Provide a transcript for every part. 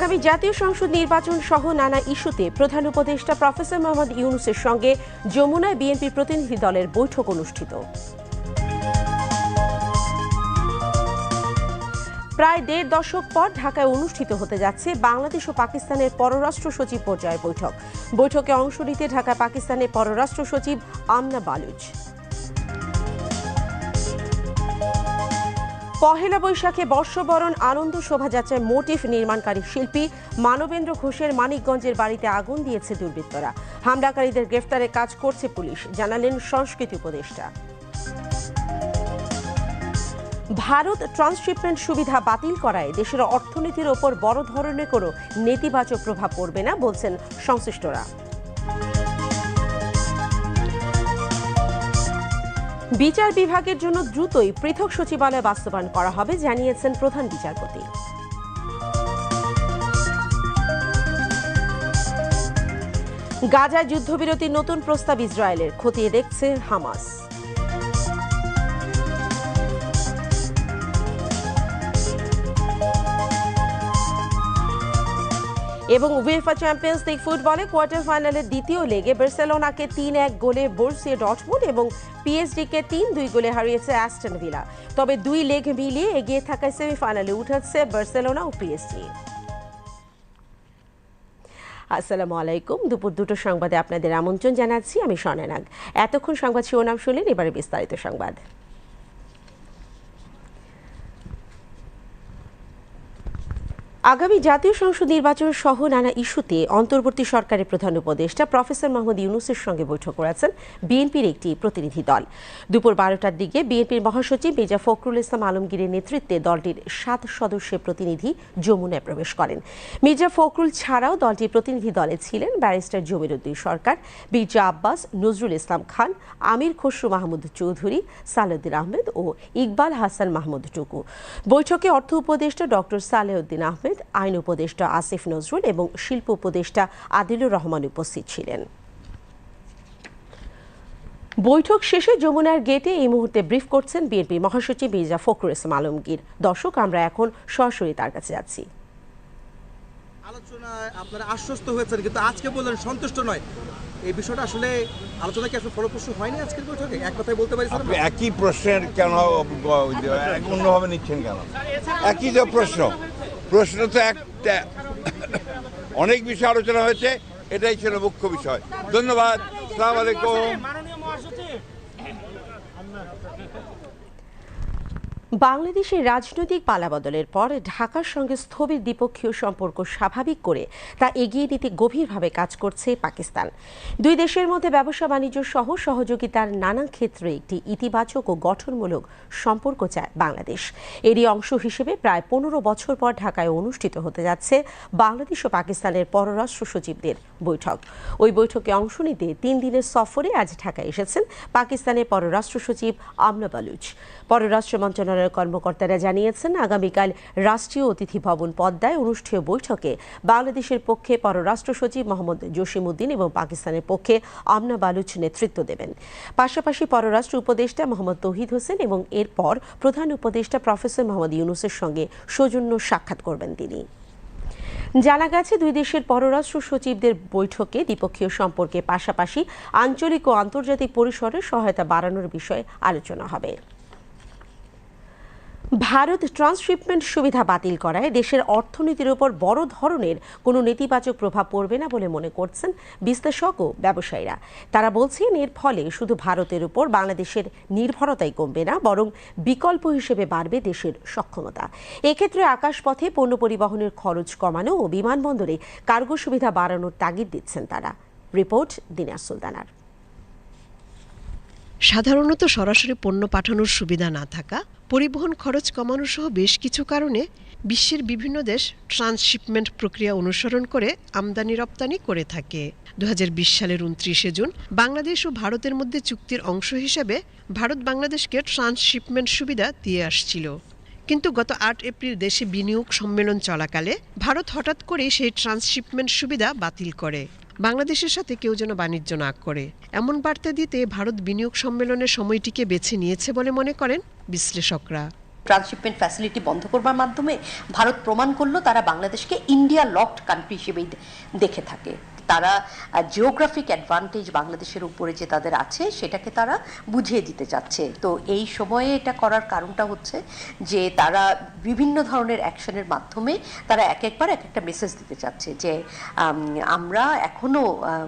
আগামী জাতীয় সংসদ নির্বাচন সহ নানা ইস্যুতে প্রধান উপদেষ্টা প্রফেসর মোহাম্মদ ইউনুসের সঙ্গে যমুনায় বিএনপি প্রতিনিধি দলের বৈঠক অনুষ্ঠিত। প্রায় দেড় দশক পর ঢাকায় অনুষ্ঠিত হতে যাচ্ছে বাংলাদেশ ও পাকিস্তানের পররাষ্ট্র সচিব পর্যায়ের বৈঠক। বৈঠকে অংশ নিতে ঢাকায় পাকিস্তানের পররাষ্ট্র সচিব আমনা বালুচ। পহেলা বৈশাখে বর্ষবরণ, আনন্দ শোভাযাত্রায় মোটিফ নির্মাণকারী শিল্পী মানবেন্দ্র ঘোষের মানিকগঞ্জের বাড়িতে আগুন দিয়েছে দুর্বৃত্তরা। হামলাকারীদের গ্রেফতারে কাজ করছে পুলিশ, জানালেন সংস্কৃতি উপদেষ্টা। ভারত ট্রান্সশিপমেন্ট সুবিধা বাতিল করায় দেশের অর্থনীতির ওপর বড় ধরনের কোনো নেতিবাচক প্রভাব পড়বে না, বলছেন সংশ্লিষ্টরা। বিচার বিভাগের জন্য দ্রুতই পৃথক সচিবালয় বাস্তবায়ন করা হবে, জানিয়েছেন প্রধান বিচারপতি। গাজায় যুদ্ধবিরতির নতুন প্রস্তাব ইসরায়েলের, খতিয়ে দেখছে হামাস। এবং উয়েফা চ্যাম্পিয়ন্স লিগ ফুটবলে কোয়ার্টার ফাইনালের দ্বিতীয় লেগে বার্সেলোনাকে তিন এক গোলে বোর্সিয়ে ডটমুন্ড এবং পিএসডিকে তিন দুই গোলে হারিয়েছে অ্যাস্টন ভিলা। তবে দুই লেগ মিলিয়ে এগিয়ে থাকায় সেমিফাইনালে উঠেছে বার্সেলোনা ও পিএসজি। আসসালামু আলাইকুম। দুপুর দুটো সংবাদে আপনাদের আমন্ত্রণ জানাচ্ছি, আমি স্বর্ণানাগ এতক্ষণ সংবাদ শিরোনাম শুনলেন, এবারে বিস্তারিত সংবাদ। আগামী জাতীয় সংসদ নির্বাচন সহ নানা ইস্যুতে অন্তর্বর্তী সরকারের প্রধান উপদেষ্টা প্রফেসর মোহাম্মদ ইউনুসের সঙ্গে বৈঠক করেছেন বিএনপির একটি প্রতিনিধি দল। দুপুর বারোটার দিকে বিএনপির মহাসচিব মির্জা ফখরুল ইসলাম আলমগীরের নেতৃত্বে দলটির সাত সদস্যের প্রতিনিধি যমুনায় প্রবেশ করেন। মির্জা ফখরুল ছাড়াও দলটির প্রতিনিধি দলে ছিলেন ব্যারিস্টার জমিরুদ্দিন সরকার, মির্জা আব্বাস, নজরুল ইসলাম খান, আমির খসরু মাহমুদ চৌধুরী, সালেউদ্দিন আহমেদ ও ইকবাল হাসান মাহমুদ টুকু। বৈঠকে অর্থ উপদেষ্টা ডক্টর সালেউদ্দিন আহমেদ আইন উপদেষ্টা আসিফ নজরুল এবং শিল্প উপদেষ্টা আদিলুর রহমান উপস্থিত ছিলেন। বৈঠক শেষে যমুনার গেটে এই মুহূর্তে ব্রিফ করছেন বিএনপি মহাসচিব মির্জা ফখরুল ইসলাম আলমগীর। দর্শক আমরা এখন সরাসরি তার কাছে যাচ্ছি। আলোচনায় আপনারা আশ্বস্ত হয়েছেন কিন্তু আজকে বললেন সন্তুষ্ট নয়। এই বিষয়টা আসলে আলোচনা কি আসলে ফলপ্রসূ হয়নি আজকের বৈঠকে? এক কথায় বলতে পারি স্যার? একই প্রশ্নের কেন অন্যভাবে নিচ্ছেন কেন? একই তো প্রশ্ন। প্রশ্ন তো একটা অনেক বিষয় আলোচনা হয়েছে এটাই ছিল মুখ্য বিষয়। ধন্যবাদ সালাম আলাইকুম। বাংলাদেশের রাজনৈতিক পালাবদলের পর ঢাকার সঙ্গে স্থবির দ্বিপক্ষীয় সম্পর্ক স্বাভাবিক করে তা এগিয়ে নিতে গভীরভাবে কাজ করছে পাকিস্তান। দুই দেশের মধ্যে ব্যবসা বাণিজ্য সহ সহযোগিতার নানা ক্ষেত্রে একটি ইতিবাচক ও গঠনমূলক সম্পর্ক চায় বাংলাদেশ। এরই অংশ হিসেবে প্রায় পনেরো বছর পর ঢাকায় অনুষ্ঠিত হতে যাচ্ছে বাংলাদেশ ও পাকিস্তানের পররাষ্ট্র সচিবদের বৈঠক। ওই বৈঠকে অংশ নিতে তিন দিনের সফরে আজ ঢাকায় এসেছেন পাকিস্তানের পররাষ্ট্র সচিব আমনা বালুচ পররাষ্ট্র মন্ত্রণালয়ের কর্মকর্তারা জানিয়েছেন, আগামীকাল রাষ্ট্রীয় অতিথি ভবন পদ্মায় অনুষ্ঠেয় বৈঠকে বাংলাদেশের পক্ষে পররাষ্ট্র সচিব মোহাম্মদ জসিমউদ্দিন এবং পাকিস্তানের পক্ষে আমনা বালুচ নেতৃত্ব দেবেন। পাশাপাশি পররাষ্ট্র উপদেষ্টা মোহাম্মদ তহিদ হোসেন এবং এরপর প্রধান উপদেষ্টা প্রফেসর মোহাম্মদ ইউনুসের সঙ্গে সৌজন্য সাক্ষাৎ করবেন তিনি। জানা গেছে, দুই দেশের পররাষ্ট্র সচিবদের বৈঠকে দ্বিপক্ষীয় সম্পর্কে পাশাপাশি আঞ্চলিক ও আন্তর্জাতিক পরিসরে সহায়তা বাড়ানোর বিষয়ে আলোচনা হবে। ভারত ট্রান্সশিপমেন্ট সুবিধা বাতিল করায় দেশের অর্থনীতির উপর বড় ধরনের কোনো নেতিবাচক প্রভাব পড়বে না বলে মনে করছেন বিশ্লেষক ও ব্যবসায়ীরা। তারা বলছেন, এর ফলে শুধু ভারতের উপর বাংলাদেশের নির্ভরতাই কমবে না, বরং বিকল্প হিসেবে বাড়বে দেশের সক্ষমতা। এক্ষেত্রে আকাশপথে পণ্য পরিবহনের খরচ কমানো ও বিমানবন্দরে কার্গো সুবিধা বাড়ানোর তাগিদ দিচ্ছেন তারা। রিপোর্ট দিনার সুলতানার। সাধারণত সরাসরি পণ্য পাঠানোর সুবিধা না থাকা, পরিবহন খরচ কমানো সহ বেশ কিছু কারণে বিশ্বের বিভিন্ন দেশ ট্রান্সশিপমেন্ট প্রক্রিয়া অনুসরণ করে আমদানি রপ্তানি করে থাকে। দু হাজার বিশ সালের উনত্রিশে জুন বাংলাদেশ ও ভারতের মধ্যে চুক্তির অংশ হিসেবে ভারত বাংলাদেশকে ট্রান্সশিপমেন্ট সুবিধা দিয়ে আসছিল। কিন্তু গত আট এপ্রিল দেশে বিনিয়োগ সম্মেলন চলাকালে ভারত হঠাৎ করেই সেই ট্রান্সশিপমেন্ট সুবিধা বাতিল করে। বাংলাদেশের সাথে কেউ যেন বাণিজ্য না করে। এমন বার্তা দিতে ভারত বিনিয়োগ সম্মেলনের সময়টিকে বেছে নিয়েছে বলে মনে করেন বিশ্লেষকরা। ট্রান্সশিপমেন্ট ফ্যাসিলিটি বন্ধ করবার মাধ্যমে ভারত প্রমাণ করল তারা বাংলাদেশকে ইন্ডিয়া লকড কান্ট্রি হিসেবেই দেখে থাকে। তারা জিওগ্রাফিক অ্যাডভান্টেজ বাংলাদেশের উপরে যে তাদের আছে সেটাকে তারা বুঝিয়ে দিতে চাচ্ছে। তো এই সময়ে এটা করার কারণটা হচ্ছে যে তারা বিভিন্ন ধরনের অ্যাকশনের মাধ্যমে তারা এক একবার এক একটা মেসেজ দিতে চাচ্ছে যে আমরা এখনও আহ,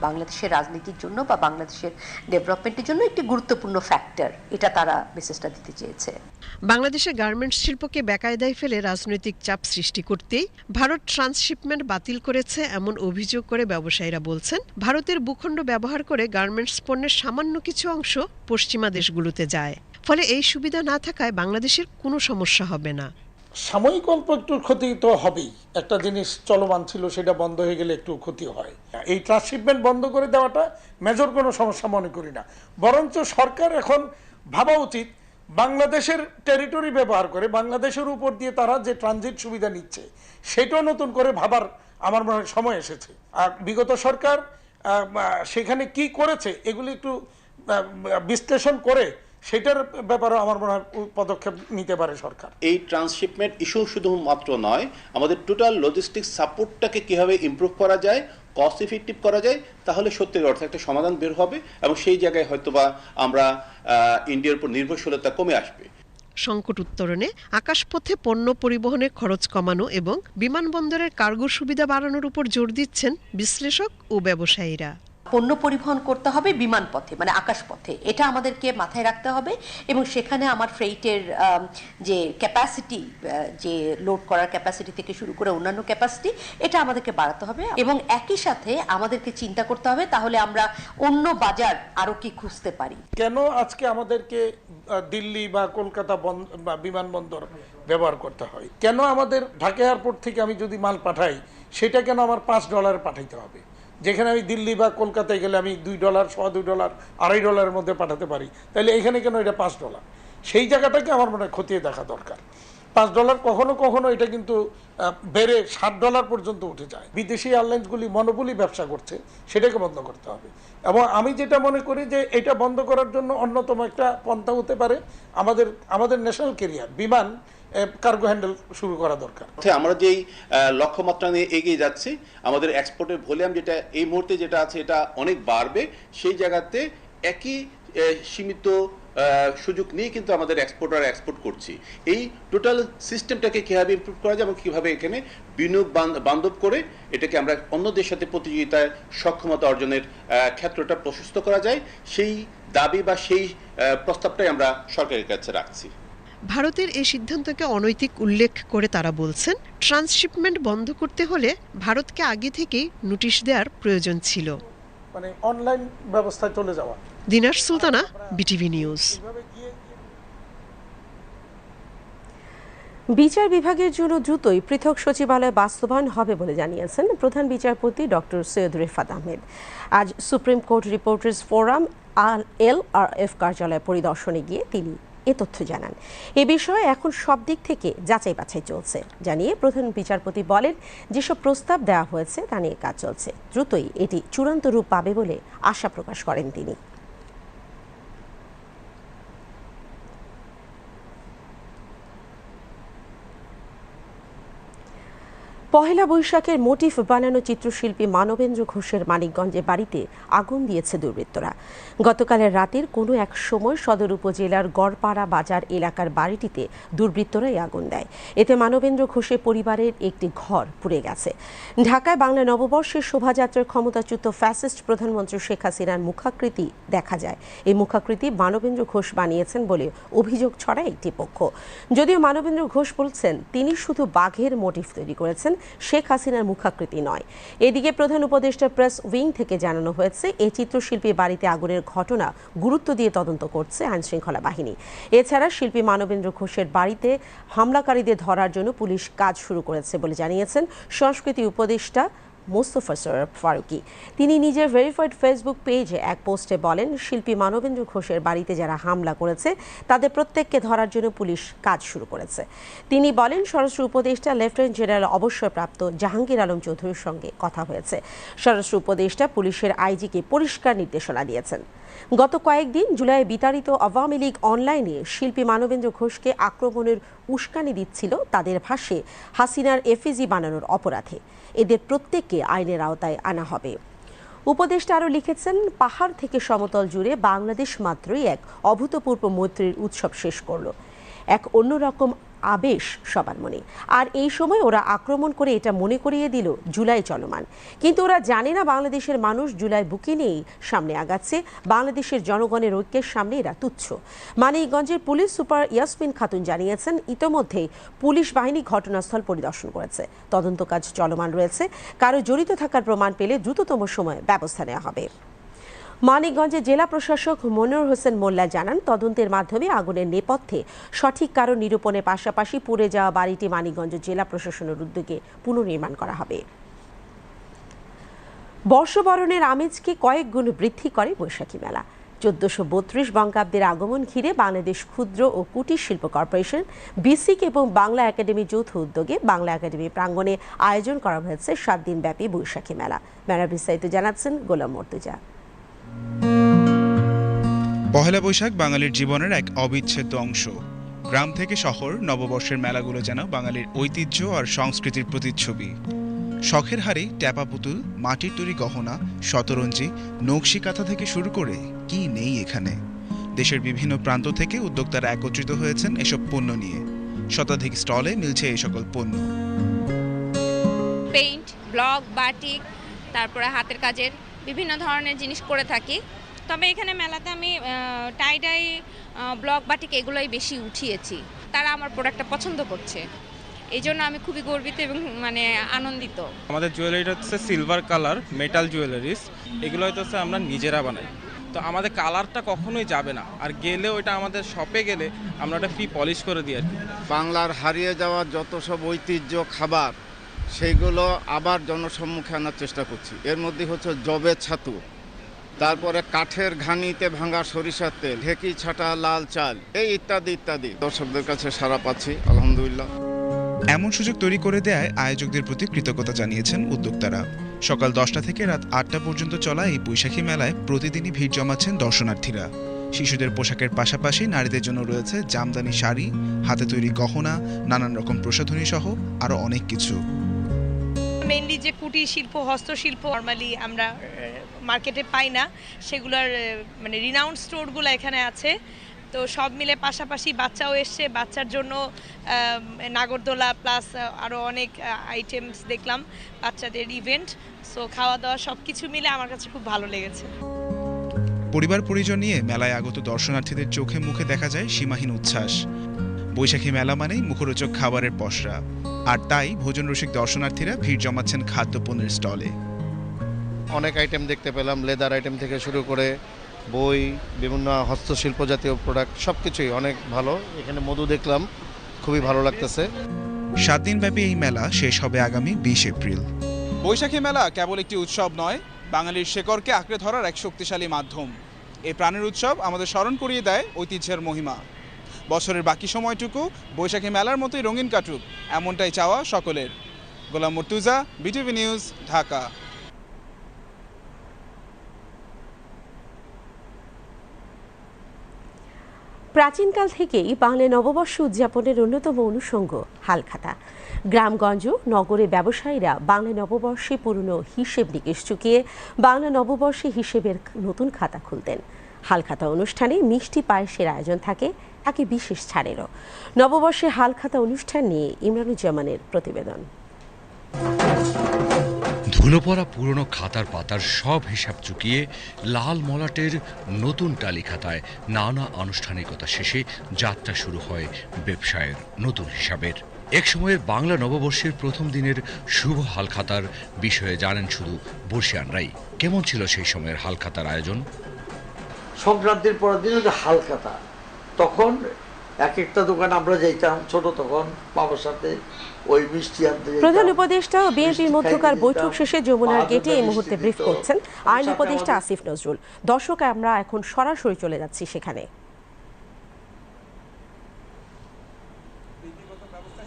বাংলাদেশের রাজনীতির জন্য বা বাংলাদেশের ডেভেলপমেন্টের জন্য একটি গুরুত্বপূর্ণ ফ্যাক্টর এটা তারা মেসেজটা দিতে চেয়েছে। বাংলাদেশের গার্মেন্টস শিল্পকে বেকায়দায় ফেলে রাজনৈতিক চাপ সৃষ্টি করতেই ভারত ট্রান্সশিপমেন্ট বাতিল করেছে এমন অভিযোগ করে ব্যবসায়ীরা বলছেন, ভারতের ভূখণ্ড ব্যবহার করে গার্মেন্টস পণ্যের সামান্য কিছু অংশ পশ্চিমা দেশগুলোতে যায়। ফলে এই সুবিধা না থাকায় বাংলাদেশের কোনো সমস্যা হবে না। সাময়িক অল্প একটু ক্ষতি তো হবেই। একটা জিনিস চলমান ছিল, সেটা বন্ধ হয়ে গেলে একটু ক্ষতি হয়। এই ট্রান্সশিপমেন্ট বন্ধ করে দেওয়াটা মেজর কোনো সমস্যা মনে করি না। বরঞ্চ সরকার এখন ভাবা উচিত বাংলাদেশের টেরিটরি ব্যবহার করে, বাংলাদেশের উপর দিয়ে তারা যে ট্রানজিট সুবিধা নিচ্ছে, সেটাও নতুন করে ভাবার আমার মনে হয় সময় এসেছে। আর বিগত সরকার সেখানে কি করেছে, এগুলি একটু বিশ্লেষণ করে সেটার ব্যাপারে আমার মনে হয় পদক্ষেপ নিতে পারে সরকার। এই ট্রান্সশিপমেন্ট ইস্যু শুধুমাত্র নয় আমাদের টোটাল লজিস্টিক সাপোর্টটাকে কীভাবে ইমপ্রুভ করা যায় কস্ট ইফেক্টিভ করা যায় তাহলে সত্যির অর্থে একটা সমাধান বের হবে এবং সেই জায়গায় হয়তোবা আমরা ইন্ডিয়ার উপর নির্ভরশীলতা কমে আসবে। সংকট উত্তরণে আকাশপথে পণ্য পরিবহনের খরচ কমানো এবং বিমানবন্দরের কার্গো সুবিধা বাড়ানোর উপর জোর দিচ্ছেন বিশ্লেষক ও ব্যবসায়ীরা। পণ্য পরিবহন করতে হবে বিমান পথে মানে আকাশ পথে। এটা আমাদেরকে মাথায় রাখতে হবে এবং সেখানে আমার ফ্রেইটের যে ক্যাপাসিটি যে লোড করার ক্যাপাসিটি থেকে শুরু করে অন্যান্য ক্যাপাসিটি এটা আমাদেরকে বাড়াতে হবে এবং একই সাথে আমাদেরকে চিন্তা করতে হবে তাহলে আমরা অন্য বাজার আরও কি খুঁজতে পারি। কেন আজকে আমাদেরকে দিল্লি বা কলকাতা বিমানবন্দর ব্যবহার করতে হয়? কেন আমাদের ঢাকা এয়ারপোর্ট থেকে আমি যদি মাল পাঠাই, সেটা কেন আমার পাঁচ ডলারে পাঠাইতে হবে? যেখানে আমি দিল্লি বা কলকাতায় গেলে আমি দুই ডলার, সোয়া দুই ডলার, আড়াই ডলারের মধ্যে পাঠাতে পারি। তাহলে এখানে কেন এটা পাঁচ ডলার? সেই জায়গাটাকে আমার মনে হয় খতিয়ে দেখা দরকার। পাঁচ ডলার কখনো কখনো এটা কিন্তু বেড়ে ষাট ডলার পর্যন্ত উঠে যায়। বিদেশি এয়ারলাইন্সগুলি মনোবলি ব্যবসা করছে, সেটাকে বন্ধ করতে হবে। এবং আমি যেটা মনে করি যে এটা বন্ধ করার জন্য অন্যতম একটা পন্থা হতে পারে আমাদের আমাদের national carrier Biman. Cargo handle শুরু করা দরকার। আমরা যেই লক্ষ্যমাত্রা নিয়ে এগিয়ে যাচ্ছি, আমাদের এক্সপোর্টের ভলিউম যেটা, এই মুহূর্তে যেটা আছে, এটা অনেক বাড়বে। সেই জায়গাতে একই সীমিত সুযোগ নিয়ে কিন্তু আমাদের এক্সপোর্টার এক্সপোর্ট করছি। এই টোটাল সিস্টেমটাকে কীভাবে ইমপ্রুভ করা যায় এবং কীভাবে এখানে বিনিয়োগ বান- বান্ধব করে এটাকে আমরা অন্যদের সাথে প্রতিযোগিতায় সক্ষমতা অর্জনের ক্ষেত্রটা প্রশস্ত করা যায়, সেই দাবি বা সেই প্রস্তাবটাই আমরা সরকারের কাছে রাখছি। ভারতের এই সিদ্ধান্তকে অনৈতিক উল্লেখ করে তারা বলছেন ট্রান্সশিপমেন্ট বন্ধ করতে হলে ভারতকে আগে থেকেই নোটিশ দেওয়ার প্রয়োজন ছিল। মানে অনলাইন ব্যবস্থায় চলে যাওয়া। Dinar Sultana BTV news. বিচার বিভাগের জন্য দ্রুতই পৃথক সচিবালয় বাস্তবায়ন হবে বলে জানিয়েছেন প্রধান বিচারপতি ডক্টর সৈয়দ রেফাত আহমেদ। আজ supreme court reporters forum L R F কার্যালয় পরিদর্শনে গিয়ে তিনি এ তথ্য জানান। এ বিষয়ে এখন সব দিক থেকে যাচাই বাছাই চলছে। জানিয়ে প্রধান বিচারপতি বলেন, যেসব প্রস্তাব দেওয়া হয়েছে তা নিয়ে কাজ চলছে। দ্রুতই এটি চূড়ান্ত রূপ পাবে বলে আশা প্রকাশ করেন তিনি। পহেলা বৈশাখের মোটিফ বানানো চিত্রশিল্পী মানবেন্দ্র ঘোষের মানিকগঞ্জে বাড়িতে আগুন দিয়েছে দুর্বৃত্তরা। গতকালের রাতের কোনো এক সময় সদর উপজেলার গড়পাড়া বাজার এলাকার বাড়িটিতে দুর্বৃত্তরাই আগুন দেয়। এতে মানবেন্দ্র ঘোষের পরিবারের একটি ঘর পুড়ে গেছে। ঢাকায় বাংলা নববর্ষের শোভাযাত্রার ক্ষমতাচ্যুত ফ্যাসিস্ট প্রধানমন্ত্রী শেখ হাসিনার মুখাকৃতি দেখা যায়। এই মুখাকৃতি মানবেন্দ্র ঘোষ বানিয়েছেন বলে অভিযোগ ছড়ায় একটি পক্ষ। যদিও মানবেন্দ্র ঘোষ বলছেন, তিনি শুধু বাঘের মোটিফ তৈরি করেছেন শেখ হাসিনার মুখাকৃতি নয়। এদিকে প্রধান উপদেষ্টা প্রেস উইং থেকে জানানো হয়েছে এই চিত্রশিল্পীর বাড়িতে আগুনের ঘটনা গুরুত্ব দিয়ে তদন্ত করছে আইনশৃঙ্খলা বাহিনী। এছাড়া শিল্পী মানবেন্দ্র ঘোষের বাড়িতে হামলাকারীদের ধরার জন্য পুলিশ কাজ শুরু করেছে বলে জানিয়েছেন সংস্কৃতি উপদেষ্টা মোস্তফা সরফ ফারুকি। তিনি নিজের ভেরিফাইড ফেসবুক পেজে এক পোস্টে বলেন, শিল্পী মানবেন্দ্র ঘোষের বাড়িতে যারা হামলা করেছে, তাদের প্রত্যেককে ধরার জন্য পুলিশ কাজ শুরু করেছে। তিনি বলেন, স্বরাষ্ট্র উপদেষ্টা, লেফটেন্যান্ট জেনারেল অবসরপ্রাপ্ত জাহাঙ্গীর আলম চৌধুরীর সঙ্গে কথা হয়েছে। স্বরাষ্ট্র উপদেষ্টা পুলিশের আইজিকে পরিষ্কার নির্দেশনা দিয়েছেন। গত কয়েকদিন জুলাই বিতাড়িত আওয়ামী লীগ অনলাইনে শিল্পী মানবেন্দ্র ঘোষকে আক্রমণের উস্কানি দিচ্ছিল তাদের ভাষ্যে হাসিনার এফিজি বানানোর অপরাধে। এদের প্রত্যেককে আইনের আওতায় আনা হবে। উপদেষ্টা আরও লিখেছেন, পাহাড় থেকে সমতল জুড়ে বাংলাদেশ মাত্রই এক অভূতপূর্ব মৈত্রীর উৎসব শেষ করল। এক অন্যরকম আবেশ সবার মনে। আর এই সময় ওরা আক্রমণ করে এটা মনে করিয়ে দিল জুলাই চলমান। কিন্তু ওরা জানে না বাংলাদেশের মানুষ জুলাই বুকে নিয়েই সামনে আগাচ্ছে। বাংলাদেশের জনগণের ঐক্যের সামনে এরা তুচ্ছ। মানিকগঞ্জের পুলিশ সুপার ইয়াসমিন খাতুন জানিয়েছেন, ইতোমধ্যেই পুলিশ বাহিনী ঘটনাস্থল পরিদর্শন করেছে। তদন্ত কাজ চলমান রয়েছে। কারও জড়িত থাকার প্রমাণ পেলে দ্রুততম সময়ে ব্যবস্থা নেওয়া হবে। মানিকগঞ্জে জেলা প্রশাসক মনোর হোসেন মোল্লা জানান, তদন্তের মাধ্যমে আগুনের নেপথ্যে সঠিক কারণ নিরূপণের পাশাপাশি পুড়ে যাওয়া বাড়িটি মানিকগঞ্জ জেলা প্রশাসনের উদ্যোগে পুনর্নির্মাণ করা হবে। বর্ষবরণের আমেজকে কয়েক গুণ বৃদ্ধি করে বৈশাখী মেলা। চোদ্দশো বত্রিশ বঙ্গাব্দের আগমন ঘিরে বাংলাদেশ ক্ষুদ্র ও কুটির শিল্প কর্পোরেশন, বিসিক এবং বাংলা একাডেমি যৌথ উদ্যোগে বাংলা একাডেমি প্রাঙ্গণে আয়োজন করা হয়েছে সাত দিনব্যাপী বৈশাখী মেলা। মেলা বিস্তারিত জানাচ্ছেন গোলাম মর্তুজা। পহেলা বৈশাখ বাঙালির জীবনের এক অবিচ্ছেদ্য অংশ। গ্রাম থেকে শহর, নববর্ষের মেলাগুলো যেন বাঙালির ঐতিহ্য আর সংস্কৃতির প্রতিচ্ছবি। শখের হাড়ি, ট্যাপা পুতুল, মাটির তৈরি গহনা, শতরঞ্জি, নকশি কাঁথা থেকে শুরু করে কি নেই এখানে? দেশের বিভিন্ন প্রান্ত থেকে উদ্যোক্তারা একত্রিত হয়েছেন এসব পণ্য নিয়ে। শতাধিক স্টলে মিলছে এই সকল পণ্য। পেইন্ট ব্লক বাটিক, তারপরে হাতের কাজের বিভিন্ন ধরনের জিনিস করে থাকি। তবে এখানে মেলাতে আমি টাইডাই ব্লক বাটিক এগুলোই বেশি উঠিয়েছি। তারা আমার প্রোডাক্টটা পছন্দ করছে। এই জন্য আমি খুবই গর্বিত এবং মানে আনন্দিত। আমাদের জুয়েলারিটা হচ্ছে সিলভার কালার মেটাল জুয়েলারিস এগুলো হয়তো হচ্ছে আমরা নিজেরা বানাই। তো আমাদের কালারটা কখনোই যাবে না। আর গেলে ওইটা আমাদের শপে গেলে আমরা ওটা ফ্রি পলিশ করে দিই আর কি। বাংলার হারিয়ে যাওয়া যত সব ঐতিহ্য খাবার সেইগুলো আবার জনসম্মুখে আনার চেষ্টা করছি। এর মধ্যে হচ্ছে জবের ছাতু। তারপরে কাঠের ঘানিতে ভাঙা সরিষার তেল, ঢেকি ছাটা, লাল চাল, এই ইত্যাদি ইত্যাদি। দর্শকদের কাছে সারা পাচ্ছি, আলহামদুলিল্লাহ। এমন সুযোগ তৈরি করে দেয় আয়োজকদের প্রতি কৃতজ্ঞতা জানিয়েছেন উদ্যোক্তারা। সকাল দশটা থেকে রাত আটটা পর্যন্ত চলা এই বৈশাখী মেলায় প্রতিদিনই ভিড় জমাচ্ছেন দর্শনার্থীরা। শিশুদের পোশাকের পাশাপাশি নারীদের জন্য রয়েছে জামদানি শাড়ি, হাতে তৈরি গহনা, নানান রকম প্রসাধনী সহ আরও অনেক কিছু। মেইনলি যে কুটির শিল্প, হস্তশিল্প নর্মালি আমরা মার্কেটে পাই না, সেগুলোর মানে রিনাউন্ড স্টোরগুলো এখানে আছে। তো সব মিলে পাশাপাশি বাচ্চাও এসছে, বাচ্চার জন্য নাগরদোলা প্লাস আরও অনেক আইটেমস দেখলাম, বাচ্চাদের ইভেন্ট সো খাওয়া দাওয়া সব কিছু মিলে আমার কাছে খুব ভালো লেগেছে। পরিবার পরিজন নিয়ে মেলায় আগত দর্শনার্থীদের চোখে মুখে দেখা যায় সীমাহীন উচ্ছ্বাস। বৈশাখী মেলা মানেই মুখরোচক খাবারের পসরা। আর তাই ভোজন রসিক দর্শনার্থীরা ভিড় জমাচ্ছেন খাদ্যপণ্যের স্টলে। অনেক আইটেম দেখতে পেলাম লেদার আইটেম থেকে শুরু করে বই বিভিন্ন হস্তশিল্প জাতীয় প্রোডাক্ট সব কিছুই অনেক ভালো। এখানে মধু দেখলাম খুবই ভালো লাগতেছে। সাত দিনব্যাপী এই মেলা শেষ হবে আগামী বিশ এপ্রিল। বৈশাখী মেলা কেবল একটি উৎসব নয় বাঙালির শেকড়কে আঁকড়ে ধরার এক শক্তিশালী মাধ্যম। এই প্রাণের উৎসব আমাদের স্মরণ করিয়ে দেয় ঐতিহ্যের মহিমা। বছরের বাকি সময়টুকু বৈশাখী মেলার মতোই রঙিন কাটুক, এমনটাই চাওয়া সকলের। Golam Murtaza, BTV news, Dhaka. প্রাচীনকাল থেকেই বাংলা নববর্ষ উদযাপনের অন্যতম অনুষঙ্গ হালখাতা। গ্রামগঞ্জ, নগরে ব্যবসায়ীরা বাংলা নববর্ষে পুরনো হিসেব নিকেশ চুকিয়ে বাংলা নববর্ষে হিসেবের নতুন খাতা খুলতেন। হালখাতা অনুষ্ঠানে মিষ্টি পায়েসের আয়োজন থাকে তাকে বিশেষ ছাড়েরও নববর্ষে হালখাতা অনুষ্ঠান নিয়ে ইমরানুজ্জামানের প্রতিবেদন। ধুলো পড়া পুরনো খাতার পাতার সব হিসাব চুকিয়ে লাল মলাটের নতুন টালি খাতায় নানা আনুষ্ঠানিকতা শেষে যাত্রা শুরু হয় ব্যবসায়ের নতুন হিসাবের। এক সময়ের বাংলা নববর্ষের প্রথম দিনের শুভ হালখাতার বিষয়ে জানেন শুধু বর্ষিয়ানরাই। কেমন ছিল সেই সময়ের হালখাতার আয়োজন? সংক্রান্তির পরের দিন হচ্ছে হালখাতা। তখন এক একটা দোকান আমরা যাইতাম ছোট তখন বাবার সাথে ওই মিষ্টি আনতে প্রধান উপদেষ্টা ও বিএনপির মধ্যকার বৈঠক শেষে যমুনার গেটে এই মুহূর্তে ব্রিফ করছেন আইন উপদেষ্টা আসিফ নজরুল। দর্শক আমরা এখন সরাসরি চলে যাচ্ছি সেখানে।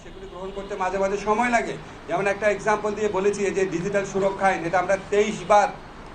সেগুলি গ্রহণ করতে মাঝে মাঝে সময় লাগে। যেমন একটা এক্সাম্পল দিয়ে বলেছি এই যে ডিজিটাল সুরক্ষা আইন এটা আমরা তেইশ বার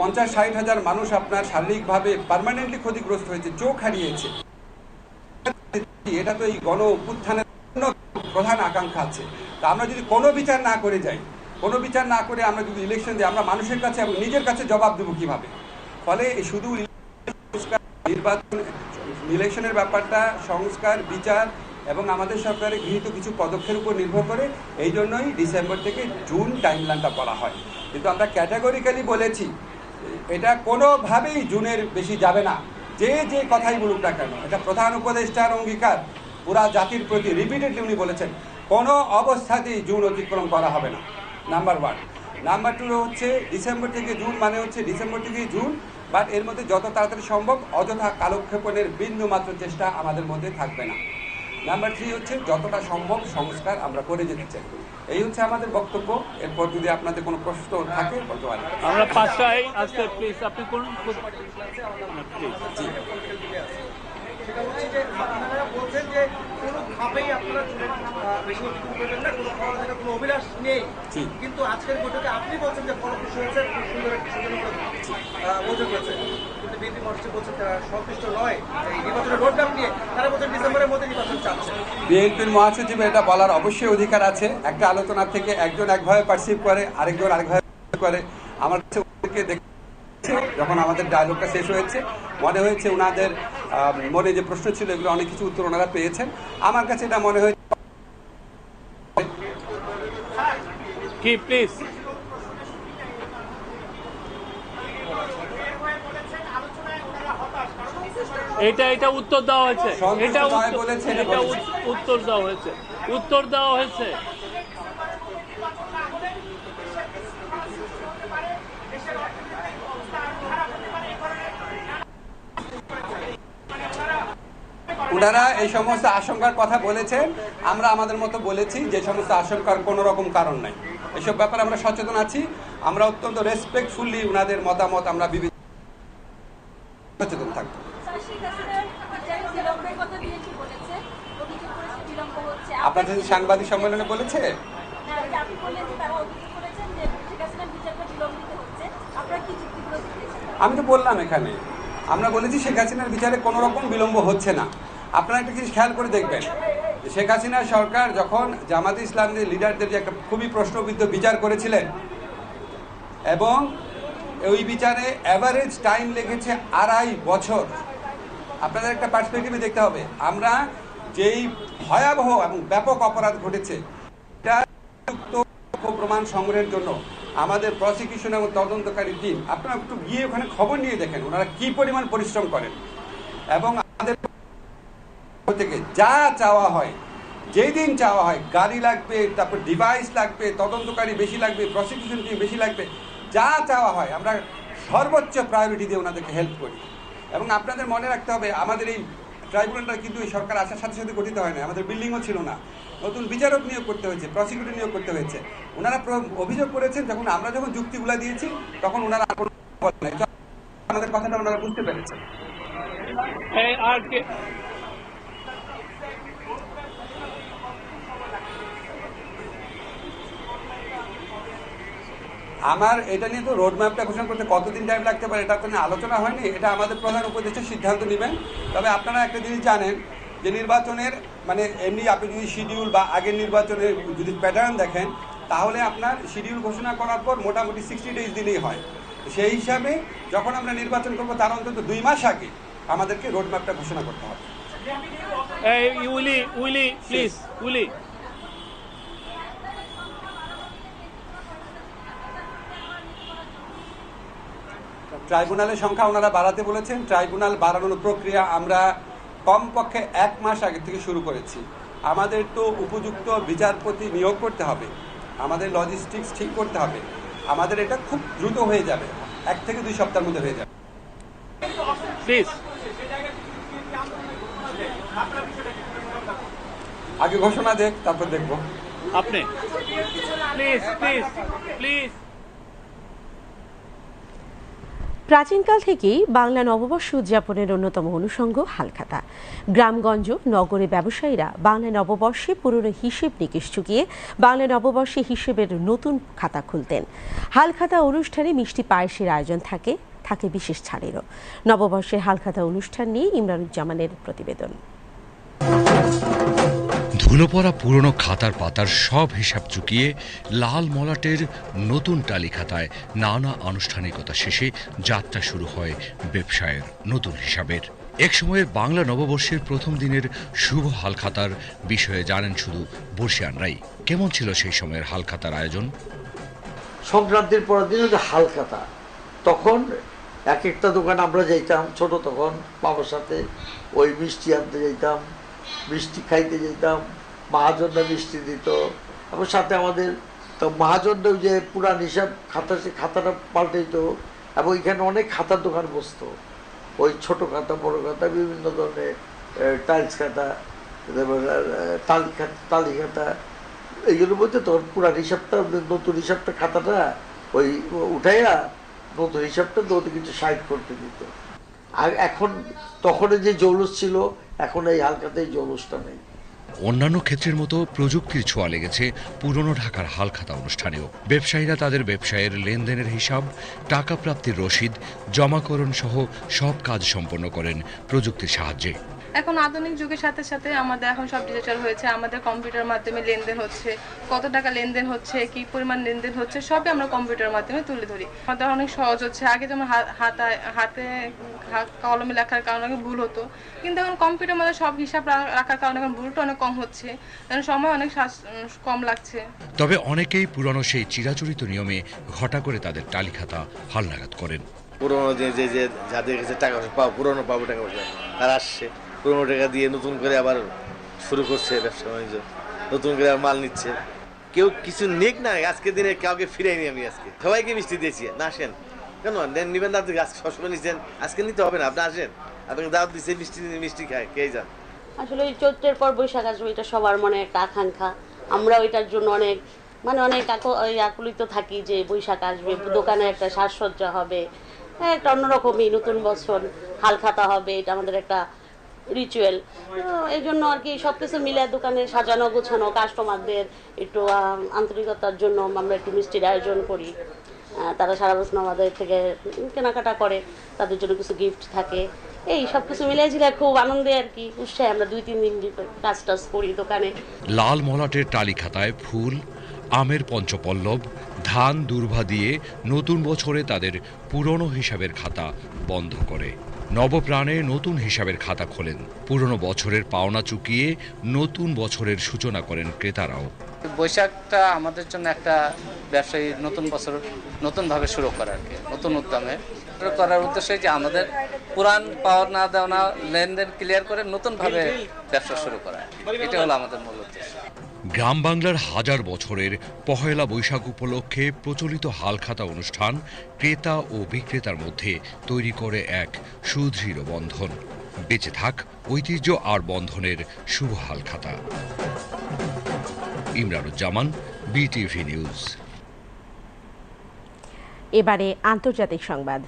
পঞ্চাশ ষাট হাজার মানুষ আপনার শারীরিকভাবে পার্মানেন্টলি ক্ষতিগ্রস্ত হয়েছে, চোখ হারিয়েছে। এটা তো এই গণ জন্য প্রধান আকাঙ্ক্ষা আছে। তা আমরা যদি কোনো বিচার না করে যাই, কোনো বিচার না করে আমরা যদি ইলেকশন দিই, আমরা মানুষের কাছে এবং নিজের কাছে জবাব দেবো কীভাবে? ফলে শুধু নির্বাচন ইলেকশনের ব্যাপারটা সংস্কার, বিচার এবং আমাদের সরকারের গৃহীত কিছু পদক্ষেপের উপর নির্ভর করে, এই জন্যই ডিসেম্বর থেকে জুন টাইমলাইনটা বলা হয়। কিন্তু আমরা ক্যাটাগরিক্যালি বলেছি এটা কোনোভাবেই জুনের বেশি যাবে না। যে যে কথাই বলুক না কেন, এটা প্রধান উপদেষ্টার অঙ্গীকার। পুরা জাতির প্রতি রিপিটেডলি উনি বলেছেন, কোনো অবস্থাতেই জুন অতিক্রম করা হবে না। নাম্বার ওয়ান নাম্বার টু হচ্ছে ডিসেম্বর থেকে জুন মানে হচ্ছে ডিসেম্বর থেকে জুন বাট এর মধ্যে যত তাড়াতাড়ি সম্ভব অযথা কালক্ষেপণের বিন্দু মাত্র চেষ্টা আমাদের মধ্যে থাকবে না। নাম্বার থ্রি হচ্ছে যতটা সম্ভব সংস্কার আমরা করে যেতে চাই। এই হচ্ছে আমাদের বক্তব্য। এরপর যদি আপনাদের কোনো প্রশ্ন থাকে বলতে পারেন। আমরা পাঁচটায় আসতে প্লিজ আপনি কোন জি। সেটা হচ্ছে যে আপনারা বলছেন যে কোনোভাবেই আপনারা বেশি অতিক্রম করবেন না কোনো খাওয়া দাওয়ার কোনো অভিলাষ নেই। কিন্তু আজকের বৈঠকে আপনি বলছেন যে ফলপ্রসূ হয়েছে খুব সুন্দর একটি সুন্দর বৈঠক হয়েছে। কিন্তু বিএনপি মঞ্চে বলছেন তারা সন্তুষ্ট নয় এই নির্বাচনের রোডম্যাপ নিয়ে তারা বলছেন ডিসেম্বরের মধ্যে নির্বাচন চাচ্ছে। বিএনপির মহাসচিব এটা বলার অবশ্যই অধিকার আছে। একটা আলোচনা থেকে একজন একভাবে পার্সিভ করে আরেকজন আরেকভাবে করে। আমার কাছে দেখে যখন আমাদের ডায়লগটা শেষ হয়েছে মনে হয়েছে ওনাদের মনে যে প্রশ্ন ছিল এগুলো অনেক কিছু উত্তর ওনারা পেয়েছেন। আমার কাছে এটা মনে হয়েছে কি প্লিজ এটা এটা উত্তর দেওয়া হয়েছে। এটা উত্তর দেওয়া হয়েছে। উত্তর দেওয়া হয়েছে। ওনারা এই সমস্ত আশঙ্কার কথা বলেছেন। আমরা আমাদের মতো বলেছি যে সমস্ত আশঙ্কার কোনো রকম কারণ নাই। এসব ব্যাপারে আমরা সচেতন আছি। আমরা অত্যন্ত রেসপেক্টফুলি ওনাদের মতামত আমরা বিবেচনা সচেতন থাকব। আপনার যদি সাংবাদিক সম্মেলনে বলেছে? আমি তো বললাম এখানে। আমরা বলেছি শেখ হাসিনার বিচারে কোনো রকম বিলম্ব হচ্ছে না। আপনারা একটা জিনিস খেয়াল করে দেখবেন শেখ হাসিনার সরকার যখন জামাত ইসলামদের লিডারদের যে একটা খুবই প্রশ্নবিদ্ধ বিচার করেছিলেন, এবং ওই বিচারে অ্যাভারেজ টাইম লেগেছে আড়াই বছর। আপনাদের একটা পার্সপেক্টিভে দেখতে হবে, আমরা যেই ভয়াবহ এবং ব্যাপক অপরাধ ঘটেছে প্রমাণ সংগ্রহের জন্য আমাদের প্রসিকিউশন এবং তদন্তকারী টিম আপনারা একটু গিয়ে ওখানে খবর নিয়ে দেখেন, ওনারা কি পরিমাণ পরিশ্রম করেন। এবং আমাদের থেকে যা চাওয়া হয়, যেই দিন চাওয়া হয়, গাড়ি লাগবে, তারপর ডিভাইস লাগবে, তদন্তকারী বেশি লাগবে প্রসিকিউশন টিম বেশি লাগবে, যা চাওয়া হয়, আমরা সর্বোচ্চ প্রায়োরিটি দিয়ে ওনাদেরকে হেল্প করি। এবং আপনাদের মনে রাখতে হবে, আমাদের এই ট্রাইব্যুনালটা কিন্তু এই সরকার আসার সাথে সাথে গঠিত হয় না, আমাদের বিল্ডিংও ছিল না। নতুন বিচারক নিয়োগ করতে হয়েছে প্রসিকিউটর নিয়োগ করতে হয়েছে। ওনারা অভিযোগ করেছেন, যখন আমরা যখন যুক্তিগুলা দিয়েছি, তখন ওনারা। আমাদের কথাটা ওনারা বুঝতে পেরেছেন এই আর কে আমার এটা নিয়ে তো রোড ম্যাপটা ঘোষণা করতে কতদিন টাইম লাগতে পারে এটা তো আলোচনা হয়নি। এটা আমাদের প্রধান উপদেষ্টা সিদ্ধান্ত নেবেন। তবে আপনারা একটা জিনিস জানেন যে নির্বাচনের মানে এমনি আপনি যদি শিডিউল বা আগের নির্বাচনের যদি প্যাটার্ন দেখেন তাহলে আপনার শিডিউল ঘোষণা করার পর মোটামুটি সিক্সটি ডেজ দিলেই হয়। সেই হিসাবে যখন আমরা নির্বাচন করব তার অন্তত দুই মাস আগে আমাদেরকে রোড ম্যাপটা ঘোষণা করতে হবে। উইলি উইলি প্লিজ উইলি। ট্রাইব্যুনালের সংখ্যা ওনারা বাড়াতে বলেছেন। ট্রাইব্যুনাল বাড়ানোর প্রক্রিয়া আমরা কমপক্ষে এক মাস আগে থেকে শুরু করেছি। আমাদের তো উপযুক্ত বিচারপতি নিয়োগ করতে হবে। আমাদের লজিস্টিক্স ঠিক করতে হবে। আমাদের এটা খুব দ্রুত হয়ে যাবে। এক থেকে দুই সপ্তাহের মধ্যে হয়ে যাবে। প্লিজ আগে ঘোষণা দেখ তারপর দেখব। আপনি। প্লিজ প্লিজ প্লিজ প্রাচীনকাল থেকেই বাংলা নববর্ষ উদযাপনের অন্যতম অনুষঙ্গ হালখাতা। গ্রামগঞ্জ, নগরে ব্যবসায়ীরা বাংলা নববর্ষে পুরনো হিসেব নিকেশ চুকিয়ে বাংলা নববর্ষে হিসেবের নতুন খাতা খুলতেন। হালখাতা অনুষ্ঠানে মিষ্টি পায়েসের আয়োজন থাকে থাকে বিশেষ ছাড়েরও। নববর্ষের হালখাতা অনুষ্ঠান নিয়ে ইমরানুজ্জামানের প্রতিবেদন। ধুলোপড়া পুরনো খাতার পাতার সব হিসাব চুকিয়ে লাল মলাটের নতুন টালি খাতায় নানা আনুষ্ঠানিকতা শেষে যাত্রা শুরু হয় ব্যবসায়ের নতুন হিসাবের। এক সময়ের বাংলা নববর্ষের প্রথম দিনের শুভ হালখাতার বিষয়ে জানেন শুধু বর্ষিয়ানরাই। কেমন ছিল সেই সময়ের হালখাতার আয়োজন? সংক্রান্তির পরের দিন হালখাতা। তখন এক একটা দোকান আমরা যাইতাম ছোট তখন বাবার সাথে ওই মিষ্টি আনতে যাইতাম মিষ্টি খাইতে যেতাম। মহাজনরা মিষ্টি দিত। এবং সাথে আমাদের তো মহাজনরাও যে পুরান হিসাব খাতা সে খাতাটা পাল্টাইতো এবং এখানে অনেক খাতার দোকান বসতো। ওই ছোট খাতা, বড় খাতা, বিভিন্ন ধরনের টাইলস খাতা তালি খাতা তালি খাতা। এইগুলোর মধ্যে তখন পুরান হিসাবটা, নতুন হিসাবটা খাতাটা ওই উঠাইয়া নতুন হিসাবটা তো ওদের কিছু সাইড করতে দিত। আর এখন তখন যে জৌলুস ছিল, এখন এই হালকাতে এই জৌলুসটা নেই। অন্যান্য ক্ষেত্রের মতো প্রযুক্তির ছোঁয়া লেগেছে পুরনো ঢাকার হালখাতা অনুষ্ঠানেও। ব্যবসায়ীরা তাদের ব্যবসায়ের লেনদেনের হিসাব টাকা প্রাপ্তির রসিদ, জমাকরণ সহ সব কাজ সম্পন্ন করেন প্রযুক্তির সাহায্যে। এখন আধুনিক যুগের সাথে সাথে আমাদের এখন সব ডিজিটাল হয়েছে আমাদের কম্পিউটার মাধ্যমে লেনদেন হচ্ছে কত টাকা লেনদেন হচ্ছে কি পরিমাণ লেনদেন হচ্ছে সবই আমরা কম্পিউটার মাধ্যমে তুলে ধরি। আমাদের অনেক সহজ হচ্ছে আগে যেমন হাতে হা- কলমে লেখার কারণে অনেক ভুল হতো কিন্তু এখন কম্পিউটার মধ্যে সব হিসাব রাখার কারণে এখন ভুলটা অনেক কম হচ্ছে কারণ সময় অনেক কম লাগছে। তবে অনেকেই পুরনো সেই চিরাচরিত নিয়মে ঘটা করে তাদের টালিখাতা হালনাগাদ করেন। পুরোনো যে যে যে যাদের কাছে টাকা পয়সা পাবো পুরোনো পাবো টাকা পয়সা তারা আসছে। পুরোনো টাকা দিয়ে নতুন করে আবার শুরু করছে ব্যবসা বাণিজ্য। নতুন করে মাল নিচ্ছে। কেউ কিছু নিক না আজকের দিনে কাউকে ফিরাইনি আমি আজকে। সবাইকে মিষ্টি দিয়েছি না আসেন। কেন? নিবেন আপনি আজকে সবসময় নিচ্ছেন আজকে নিতে হবে না আপনি আসেন। আপনাকে দাওয়াত দিচ্ছে মিষ্টি মিষ্টি খায় খেয়ে যান। আসলে ওই চৈত্রের পর বৈশাখ আসবে এটা সবার মনে একটা আকাঙ্ক্ষা। আমরা ওইটার জন্য অনেক মানে অনেক আকুলিত থাকি যে বৈশাখ আসবে দোকানে একটা সাজসজ্জা হবে হ্যাঁ, একটা অন্যরকমই নতুন বছর হালখাতা হবে এটা আমাদের একটা রিচুয়াল এই জন্য আর কি সব কিছু মিলে দোকানে সাজানো, গোছানো কাস্টমারদের একটু আন্তরিকতার জন্য আমরা একটু মিষ্টির আয়োজন করি। তারা সারা বছর আমাদের থেকে কেনাকাটা করে, তাদের জন্য কিছু গিফট থাকে। এই সব কিছু মিলে ঝিলে খুব আনন্দে আর কি, উৎসাহে আমরা দুই, তিন দিন কাজ টাজ করি দোকানে। লাল মলাটের টালি খাতায় ফুল, আমের পঞ্চপল্লব, ধান দুর্ভা দিয়ে নতুন বছরে তাদের পুরনো হিসাবের খাতা বন্ধ করে। নবপ্রাণে নতুন হিসাবের খাতা খোলেন। পুরনো বছরের পাওনা চুকিয়ে নতুন বছরের সূচনা করেন ক্রেতারাও। বৈশাখটা আমাদের জন্য একটা ব্যবসায়ী নতুন বছর, নতুনভাবে শুরু করা আর কি, নতুন উদ্যমে। করার উদ্দেশ্যে যে আমাদের পুরান পাওয়ার না দেওয়া লেনদেন ক্লিয়ার করে নতুনভাবে ব্যবসা শুরু করা। এটা হলো আমাদের মূল গ্রাম বাংলার হাজার বছরের পহেলা বৈশাখ উপলক্ষে প্রচলিত হালখাতা অনুষ্ঠান ক্রেতা ও বিক্রেতার মধ্যে তৈরি করে এক সুদৃঢ় বন্ধন। বেঁচে থাক ঐতিহ্য আর বন্ধনের শুভ হালখাতা। Imranuzzaman, BTV news. এবারে আন্তর্জাতিক সংবাদ।